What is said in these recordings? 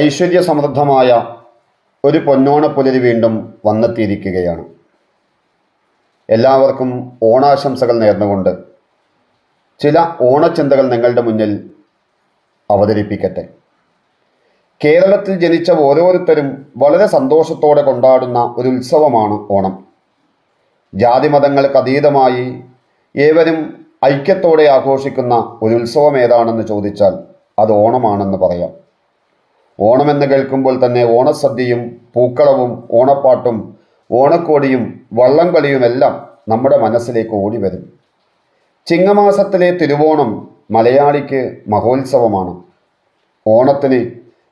ഐശ്വര്യസമൃദ്ധമായ ഒരു പൊന്നോണപ്പുലരി വീണ്ടും വന്നെത്തിയിരിക്കുകയാണ്. എല്ലാവർക്കും ഓണാശംസകൾ നേർന്നുകൊണ്ട് ചില ഓണച്ചിന്തകൾ നിങ്ങളുടെ മുന്നിൽ അവതരിപ്പിക്കട്ടെ. കേരളത്തിൽ ജനിച്ച ഓരോരുത്തരും വളരെ സന്തോഷത്തോടെ കൊണ്ടാടുന്ന ഒരു ഉത്സവമാണ് ഓണം. ജാതിമതങ്ങൾക്ക് അതീതമായി ഏവരും ഐക്യത്തോടെ ആഘോഷിക്കുന്ന ഒരു ഉത്സവം ഏതാണെന്ന് ചോദിച്ചാൽ അത് ഓണമാണെന്ന് പറയാം. ഓണമെന്ന് കേൾക്കുമ്പോൾ തന്നെ ഓണസദ്യയും പൂക്കളവും ഓണപ്പാട്ടും ഓണക്കോടിയും വള്ളംകളിയുമെല്ലാം നമ്മുടെ മനസ്സിലേക്ക് ഓടി വരും ചിങ്ങമാസത്തിലെ തിരുവോണം മലയാളിക്ക് മഹോത്സവമാണ്. ഓണത്തിന്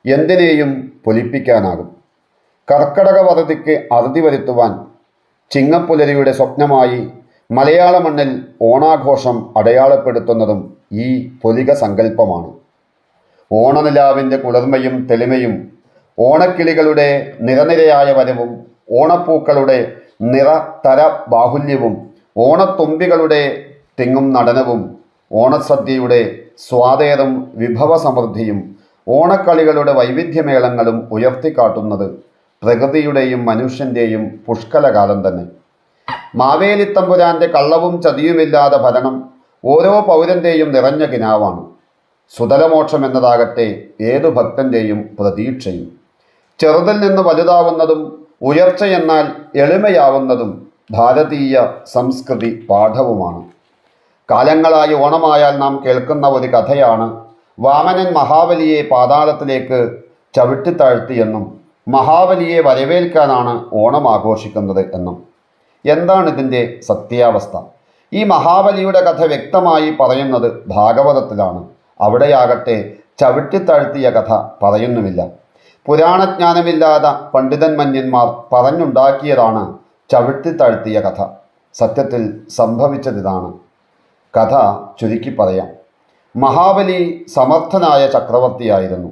എന്തിനേയും പൊലിപ്പിക്കാനാകും. കർക്കടക വറുതിക്ക് അറുതി വരുത്തുവാൻ ചിങ്ങപ്പുലരിയുടെ സ്വപ്നമായി മലയാള മണ്ണിൽ ഓണാഘോഷം അടയാളപ്പെടുത്തുന്നതും ഈ പൊലിക സങ്കല്പമാണ്. ഓണനിലാവിന്റെ കുളിർമയും തെളിമയും ഓണക്കിളികളുടെ നിറനിരയായ വരവും ഓണപ്പൂക്കളുടെ നിറ തര ബാഹുല്യവും ഓണത്തുമ്പികളുടെ തിങ്ങും നടനവും ഓണസദ്യയുടെ സ്വാതേറും വിഭവസമൃദ്ധിയും ഓണക്കളികളുടെ വൈവിധ്യമേളങ്ങളും ഉയർത്തിക്കാട്ടുന്നത് പ്രകൃതിയുടെയും മനുഷ്യന്റെയും പുഷ്കലകാലം തന്നെ. മാവേലിത്തമ്പുരാന്റെ കള്ളവും ചതിയുമില്ലാതെ ഭരണം ഓരോ പൗരന്റെയും നിറഞ്ഞ കിനാവാണ്. സുതലമോക്ഷം എന്നതാകട്ടെ ഏതു ഭക്തന്റെയും പ്രതീക്ഷയും. ചെറുതിൽ നിന്ന് വലുതാവുന്നതും ഉയർച്ച എന്നാൽ എളിമയാവുന്നതും ഭാരതീയ സംസ്കൃതി പാഠവുമാണ്. കാലങ്ങളായി ഓണമായാൽ നാം കേൾക്കുന്ന ഒരു കഥയാണ് വാമനൻ മഹാബലിയെ പാതാളത്തിലേക്ക് ചവിട്ടിത്താഴ്ത്തിയെന്നും മഹാബലിയെ വരവേൽക്കാനാണ് ഓണം ആഘോഷിക്കുന്നത് എന്നും. എന്താണ് ഇതിന്റെ സത്യാവസ്ഥ? ഈ മഹാബലിയുടെ കഥ വ്യക്തമായി പറയുന്നത് ഭാഗവതത്തിലാണ്. അവിടെയാകട്ടെ ചവിട്ടിത്താഴ്ത്തിയ കഥ പറയുന്നുമില്ല. പുരാണജ്ഞാനമില്ലാത്ത പണ്ഡിതന്മന്യന്മാർ പറഞ്ഞുണ്ടാക്കിയതാണ് ചവിട്ടിത്താഴ്ത്തിയ കഥ. സത്യത്തിൽ സംഭവിച്ചതിതാണ്. കഥ ചുരുക്കി പറയാം. മഹാബലി സമർത്ഥനായ ചക്രവർത്തിയായിരുന്നു.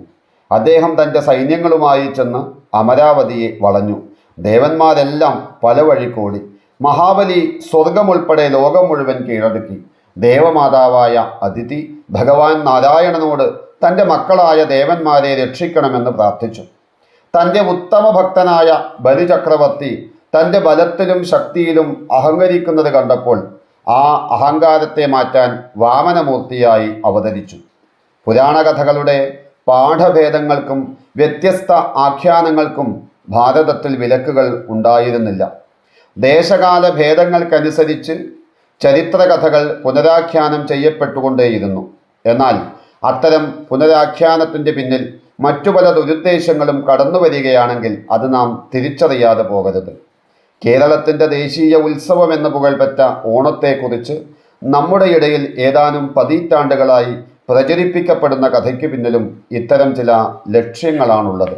അദ്ദേഹം തന്റെ സൈന്യങ്ങളുമായി ചെന്ന് അമരാവതിയെ വളഞ്ഞു. ദേവന്മാരെല്ലാം പല വഴി കൂടി മഹാബലി സ്വർഗമുൾപ്പെടെ ലോകം മുഴുവൻ കീഴടക്കി. ദേവമാതാവായ അതിഥി ഭഗവാൻ നാരായണനോട് തന്റെ മക്കളായ ദേവന്മാരെ രക്ഷിക്കണമെന്ന് പ്രാർത്ഥിച്ചു. തന്റെ ഉത്തമ ഭക്തനായ ബലിചക്രവർത്തി തന്റെ ബലത്തിലും ശക്തിയിലും അഹങ്കരിക്കുന്നത് കണ്ടപ്പോൾ ആ അഹങ്കാരത്തെ മാറ്റാൻ വാമനമൂർത്തിയായി അവതരിച്ചു. പുരാണകഥകളുടെ പാഠഭേദങ്ങൾക്കും വ്യത്യസ്ത ആഖ്യാനങ്ങൾക്കും ഭാരതത്തിൽ വിലക്കുകൾ ഉണ്ടായിരുന്നില്ല. ദേശകാല ഭേദങ്ങൾക്കനുസരിച്ച് ചരിത്രകഥകൾ പുനരാഖ്യാനം ചെയ്യപ്പെട്ടുകൊണ്ടേയിരുന്നു. എന്നാൽ അത്തരം പുനരാഖ്യാനത്തിന്റെ പിന്നിൽ മറ്റു പല ദുരുദ്ദേശങ്ങളും കടന്നു വരികയാണെങ്കിൽ അത് നാം തിരിച്ചറിയാതെ പോകരുത്. കേരളത്തിന്റെ ദേശീയ ഉത്സവം എന്ന പുകഴ്പെറ്റ ഓണത്തെക്കുറിച്ച് നമ്മുടെ ഇടയിൽ ഏതാനും പതിറ്റാണ്ടുകളായി പ്രചരിപ്പിക്കപ്പെടുന്ന കഥയ്ക്ക് പിന്നിലും ഇത്തരം ചില ലക്ഷ്യങ്ങളാണുള്ളത്.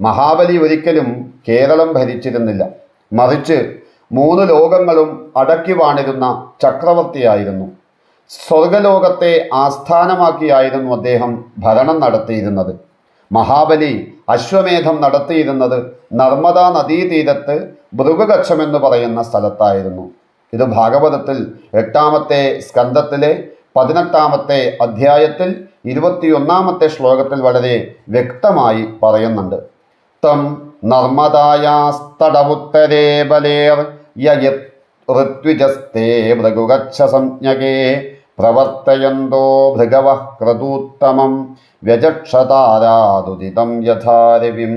മഹാബലി ഒരിക്കലും കേരളം ഭരിച്ചിരുന്നില്ല. മറിച്ച് മൂന്ന് ലോകങ്ങളും അടക്കി വാണിരുന്ന ചക്രവർത്തിയായിരുന്നു. സ്വർഗലോകത്തെ ആസ്ഥാനമാക്കിയായിരുന്നു അദ്ദേഹം ഭരണം നടത്തിയിരുന്നത്. മഹാബലി അശ്വമേധം നടത്തിയിരുന്നത് നർമ്മദാ നദീതീരത്ത് ഭൃഗകച്ഛമെന്ന് പറയുന്ന സ്ഥലത്തായിരുന്നു. ഇത് ഭാഗവതത്തിൽ എട്ടാമത്തെ സ്കന്ധത്തിലെ പതിനെട്ടാമത്തെ അധ്യായത്തിൽ ഇരുപത്തിയൊന്നാമത്തെ ശ്ലോകത്തിൽ വളരെ വ്യക്തമായി പറയുന്നുണ്ട്. തം നർമ്മദായാസ്തടവുത്തരേ ബലേർ ഭൃഗുഗച്ഛ സംജ്ഞകേ പ്രവർത്തയന്തോ ഭൃഗവ ക്രതൂത്തമം വ്യജക്ഷതാരാതുദിതം യഥാരവിം.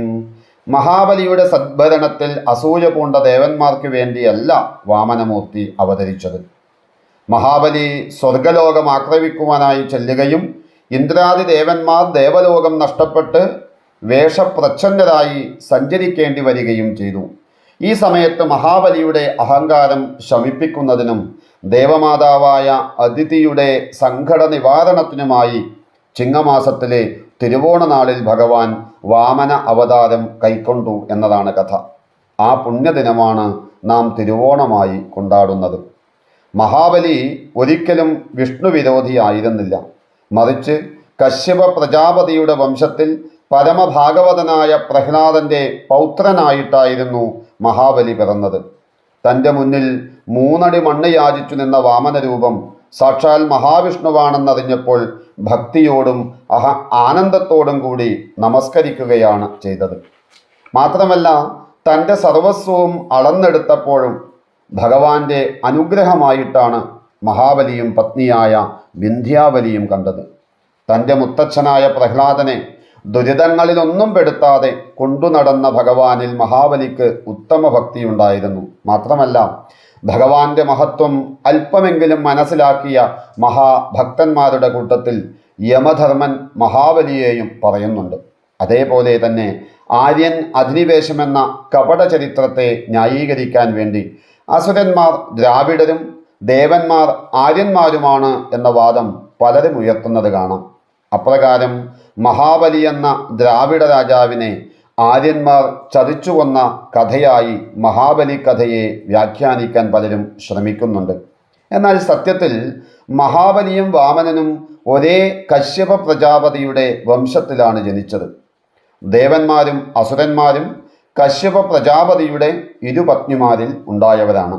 മഹാബലിയുടെ സദ്ഭരണത്തിൽ അസൂയ പൂണ്ട ദേവന്മാർക്ക് വേണ്ടിയല്ല വാമനമൂർത്തി അവതരിച്ചത്. മഹാബലി സ്വർഗലോകം ആക്രമിക്കുവാനായി ചെല്ലുകയും ഇന്ദ്രാദി ദേവന്മാർ ദേവലോകം നഷ്ടപ്പെട്ട് വേഷപ്രച്ഛന്നരായി സഞ്ചരിക്കേണ്ടി വരികയും ചെയ്തു. ഈ സമയത്ത് മഹാബലിയുടെ അഹങ്കാരം ശമിപ്പിക്കുന്നതിനും ദേവമാതാവായ അതിഥിയുടെ സങ്കട നിവാരണത്തിനുമായി ചിങ്ങമാസത്തിലെ തിരുവോണനാളിൽ ഭഗവാൻ വാമന അവതാരം കൈക്കൊണ്ടു എന്നതാണ് കഥ. ആ പുണ്യദിനമാണ് നാം തിരുവോണമായി കൊണ്ടാടുന്നത്. മഹാബലി ഒരിക്കലും വിഷ്ണു വിരോധിയായിരുന്നില്ല മറിച്ച് കശ്യപ പ്രജാപതിയുടെ വംശത്തിൽ പരമഭാഗവതനായ പ്രഹ്ലാദന്റെ പൗത്രനായിട്ടായിരുന്നു മഹാബലി പിറന്നത്. തന്റെ മുന്നിൽ മൂന്നടി മണ്ണ് യാചിച്ചു നിന്ന വാമനരൂപം സാക്ഷാൽ മഹാവിഷ്ണുവാണെന്നറിഞ്ഞപ്പോൾ ഭക്തിയോടും അഹ ആനന്ദത്തോടും കൂടി നമസ്കരിക്കുകയാണ് ചെയ്തത്. മാത്രമല്ല തന്റെ സർവസ്വവും അളന്നെടുത്തപ്പോഴും ഭഗവാന്റെ അനുഗ്രഹമായിട്ടാണ് മഹാബലിയും പത്നിയായ വിന്ധ്യാബലിയും കണ്ടത്. തന്റെ മുത്തച്ഛനായ പ്രഹ്ലാദനെ ദുരിതങ്ങളിലൊന്നും പെടുത്താതെ കൊണ്ടു നടന്ന ഭഗവാനിൽ മഹാബലിക്ക് ഉത്തമ ഭക്തിയുണ്ടായിരുന്നു. മാത്രമല്ല ഭഗവാന്റെ മഹത്വം അല്പമെങ്കിലും മനസ്സിലാക്കിയ മഹാഭക്തന്മാരുടെ കൂട്ടത്തിൽ യമധർമ്മൻ മഹാബലിയെയും പറയുന്നുണ്ട്. അതേപോലെ തന്നെ ആര്യൻ അധിനിവേശമെന്ന കപട ചരിത്രത്തെ ന്യായീകരിക്കാൻ വേണ്ടി അസുരന്മാർ ദ്രാവിഡരും ദേവന്മാർ ആര്യന്മാരുമാണ് എന്ന വാദം പലരും ഉയർത്തുന്നത് കാണാം. അപ്രകാരം മഹാബലി എന്ന ദ്രാവിഡ രാജാവിനെ ആര്യന്മാർ ചതിച്ചു കൊന്ന കഥയായി മഹാബലി കഥയെ വ്യാഖ്യാനിക്കാൻ പലരും ശ്രമിക്കുന്നുണ്ട്. എന്നാൽ സത്യത്തിൽ മഹാബലിയും വാമനനും ഒരേ കശ്യപ പ്രജാപതിയുടെ വംശത്തിലാണ് ജനിച്ചത്. ദേവന്മാരും അസുരന്മാരും കശ്യപ പ്രജാപതിയുടെ ഇരുപത്നിമാരിൽ ഉണ്ടായവരാണ്.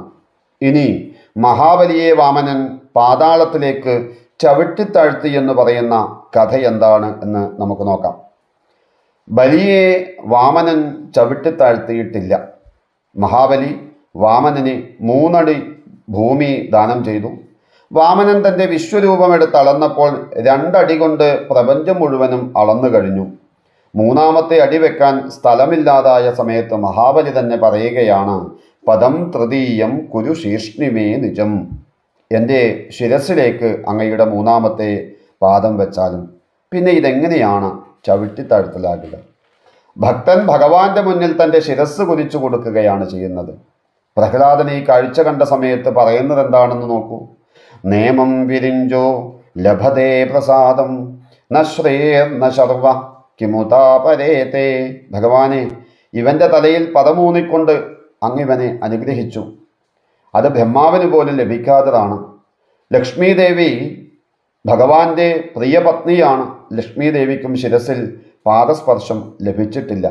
ഇനി മഹാബലിയെ വാമനൻ പാതാളത്തിലേക്ക് ചവിട്ടിത്താഴ്ത്തി എന്ന് പറയുന്ന കഥ എന്താണ് എന്ന് നമുക്ക് നോക്കാം. ബലിയെ വാമനൻ ചവിട്ടിത്താഴ്ത്തിയിട്ടില്ല മഹാബലി വാമനന് മൂന്നടി ഭൂമി ദാനം ചെയ്തു. വാമനൻ തന്റെ വിശ്വരൂപമെടുത്ത് അളന്നപ്പോൾ രണ്ടടി കൊണ്ട് പ്രപഞ്ചം മുഴുവനും അളന്നു കഴിഞ്ഞു. മൂന്നാമത്തെ അടി വെക്കാൻ സ്ഥലമില്ലാതായ സമയത്ത് മഹാബലി തന്നെ പറയുകയാണ് പദം തൃതീയം കുരുശീഷ്ണിമേ നിജം. എന്റെ ശിരസിലേക്ക് അങ്ങയുടെ മൂന്നാമത്തെ പാദം വെച്ചാലും പിന്നെ ഇതെങ്ങനെയാണ് ചവിട്ടിത്താഴ്ത്തലാകുക ഭക്തൻ ഭഗവാന്റെ മുന്നിൽ തന്റെ ശിരസ് കുതിച്ചു കൊടുക്കുകയാണ് ചെയ്യുന്നത്. പ്രഹ്ലാദൻ ഈ കാഴ്ച കണ്ട സമയത്ത് പറയുന്നത് എന്താണെന്ന് നോക്കൂ. നേമം വിരിഞ്ചോ ലഭതേ പ്രസാദം ന ന ശർവ കിമുതാപരേതേ ഭഗവാനെ ഇവന്റെ തലയിൽ പദമൂന്നിക്കൊണ്ട് അങ്ങിവനെ അനുഗ്രഹിച്ചു. അത് ബ്രഹ്മാവിന് പോലും ലഭിക്കാത്തതാണ്. ലക്ഷ്മി ദേവി ഭഗവാന്റെ പ്രിയപത്നിയാണ് ലക്ഷ്മി ദേവിക്കും ശിരസിൽ പാദസ്പർശം ലഭിച്ചിട്ടില്ല.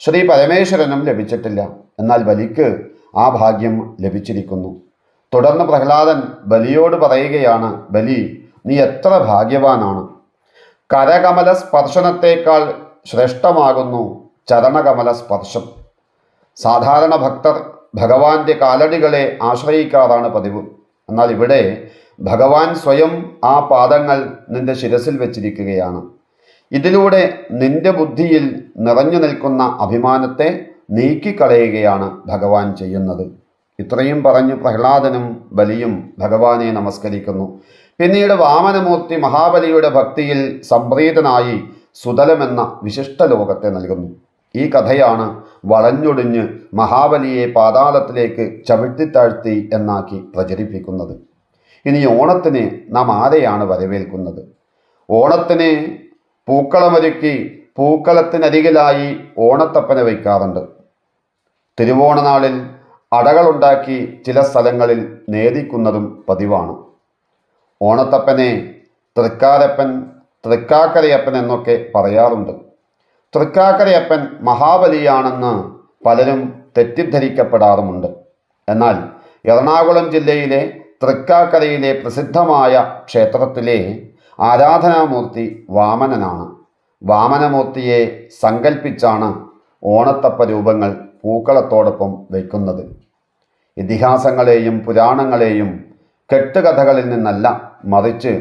ശ്രീ പരമേശ്വരനും ലഭിച്ചിട്ടില്ല. എന്നാൽ ബലിക്ക് ആ ഭാഗ്യം ലഭിച്ചിരിക്കുന്നു. തുടർന്ന് പ്രഹ്ലാദൻ ബലിയോട് പറയുകയാണ് ബലി നീ എത്ര ഭാഗ്യവാനാണ്. കരകമല സ്പർശനത്തേക്കാൾ ശ്രേഷ്ഠമാകുന്നു ചരണകമല സ്പർശം സാധാരണ ഭക്തർ ഭഗവാന്റെ കാലടികളെ ആശ്രയിക്കാറാണ് പതിവ്. എന്നാൽ ഇവിടെ ഭഗവാൻ സ്വയം ആ പാദങ്ങൾ നിന്റെ ശിരസിൽ വെച്ചിരിക്കുകയാണ്. ഇതിലൂടെ നിന്റെ ബുദ്ധിയിൽ നിറഞ്ഞു നിൽക്കുന്ന അഭിമാനത്തെ നീക്കിക്കളയുകയാണ് ഭഗവാൻ ചെയ്യുന്നത്. ഇത്രയും പറഞ്ഞു പ്രഹ്ലാദനും ബലിയും ഭഗവാനെ നമസ്കരിക്കുന്നു. പിന്നീട് വാമനമൂർത്തി മഹാബലിയുടെ ഭക്തിയിൽ സംപ്രീതനായി സുതലമെന്ന വിശിഷ്ട ലോകത്തെ നൽകുന്നു. ഈ കഥയാണ് വളഞ്ഞൊടിഞ്ഞ് മഹാബലിയെ പാതാളത്തിലേക്ക് ചവിട്ടിത്താഴ്ത്തി എന്നാക്കി പ്രചരിപ്പിക്കുന്നത്. ഇനി ഓണത്തിന് നാം ആരെയാണ് വരവേൽക്കുന്നത്? ഓണത്തിന് പൂക്കളമൊരുക്കി പൂക്കളത്തിനരികിലായി ഓണത്തപ്പനെ വയ്ക്കാറുണ്ട്. തിരുവോണനാളിൽ അടകളുണ്ടാക്കി ചില സ്ഥലങ്ങളിൽ നേദിക്കുന്നതും പതിവാണ്. ഓണത്തപ്പനെ തൃക്കാരപ്പൻ തൃക്കാക്കരയപ്പൻ എന്നൊക്കെ പറയാറുണ്ട്. തൃക്കാക്കരയപ്പൻ മഹാബലിയാണെന്ന് പലരും തെറ്റിദ്ധരിക്കപ്പെടാറുമുണ്ട്. എന്നാൽ എറണാകുളം ജില്ലയിലെ തൃക്കാക്കരയിലെ പ്രസിദ്ധമായ ക്ഷേത്രത്തിലെ ആരാധനാമൂർത്തി വാമനനാണ്. വാമനമൂർത്തിയെ സങ്കല്പിച്ചാണ് ഓണത്തപ്പ രൂപങ്ങൾ പൂക്കളത്തോടൊപ്പം വയ്ക്കുന്നത് ഇതിഹാസങ്ങളെയും പുരാണങ്ങളെയും കെട്ടുകഥകളിൽ നിന്നല്ല മറിച്ച്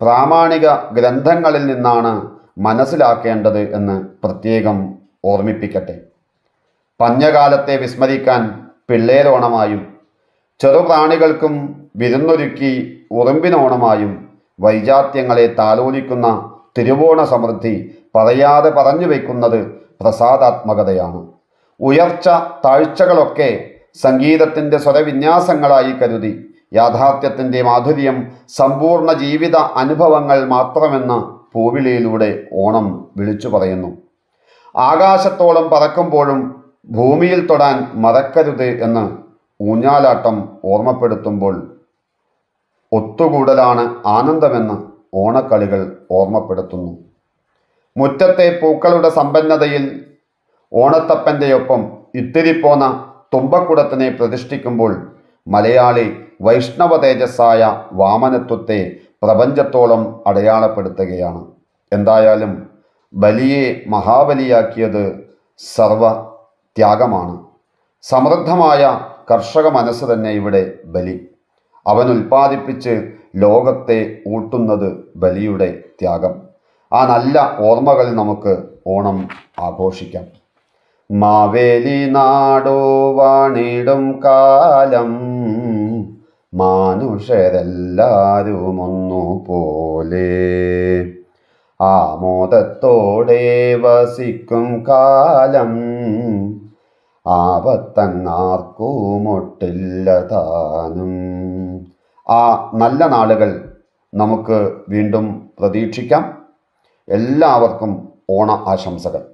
പ്രാമാണിക ഗ്രന്ഥങ്ങളിൽ നിന്നാണ് മനസ്സിലാക്കേണ്ടത് എന്ന് പ്രത്യേകം ഓർമ്മിപ്പിക്കട്ടെ. പഞ്ഞകാലത്തെ വിസ്മരിക്കാൻ പിള്ളേരോണമായും ചെറുപ്രാണികൾക്കും വിരുന്നൊരുക്കി ഉറുമ്പിനോണമായും വൈജാത്യങ്ങളെ താലോലിക്കുന്ന തിരുവോണ സമൃദ്ധി പറയാതെ പറഞ്ഞു വയ്ക്കുന്നത് പ്രസാദാത്മകതയാണ്. ഉയർച്ച താഴ്ചകളൊക്കെ സംഗീതത്തിന്റെ സ്വരവിന്യാസങ്ങളായി കരുതി യാഥാർത്ഥ്യത്തിന്റെ മാധുര്യം സമ്പൂർണ ജീവിത അനുഭവങ്ങൾ മാത്രമെന്ന് പൂവിളിയിലൂടെ ഓണം വിളിച്ചു പറയുന്നു. ആകാശത്തോളം പറക്കുമ്പോഴും ഭൂമിയിൽ തൊടാൻ മറക്കരുത് എന്ന് ഊഞ്ഞാലാട്ടം ഓർമ്മപ്പെടുത്തുമ്പോൾ ഒത്തുകൂടലാണ് ആനന്ദമെന്ന് ഓണക്കളികൾ ഓർമ്മപ്പെടുത്തുന്നു. മുറ്റത്തെ പൂക്കളുടെ സമ്പന്നതയിൽ ഓണത്തപ്പന്റെയൊപ്പം ഇത്തിരിപ്പോന്ന തുമ്പക്കുടത്തിനെ പ്രതിഷ്ഠിക്കുമ്പോൾ മലയാളി വൈഷ്ണവ തേജസ്സായ വാമനത്വത്തെ പ്രപഞ്ചത്തോളം അടയാളപ്പെടുത്തുകയാണ്. എന്തായാലും ബലിയെ മഹാബലിയാക്കിയത് സർവ ത്യാഗമാണ് സമൃദ്ധമായ കർഷക മനസ്സ് തന്നെ ഇവിടെ ബലി. അവൻ ഉൽപ്പാദിപ്പിച്ച് ലോകത്തെ ഊട്ടുന്നത് ബലിയുടെ ത്യാഗം. ആ നല്ല ഓർമ്മകൾ നമുക്ക് ഓണം ആഘോഷിക്കാം. മാവേലി നാടോ വാണിടും കാലം. മാനുഷരെല്ലാരും പോലെ ആമോദത്തോടെ വസിക്കും കാലം ആപത്തങ്ങാർക്കുമൊട്ടില്ല താനും ആ നല്ല നാളുകൾ നമുക്ക് വീണ്ടും പ്രതീക്ഷിക്കാം. എല്ലാവർക്കും ഓണ ആശംസകൾ.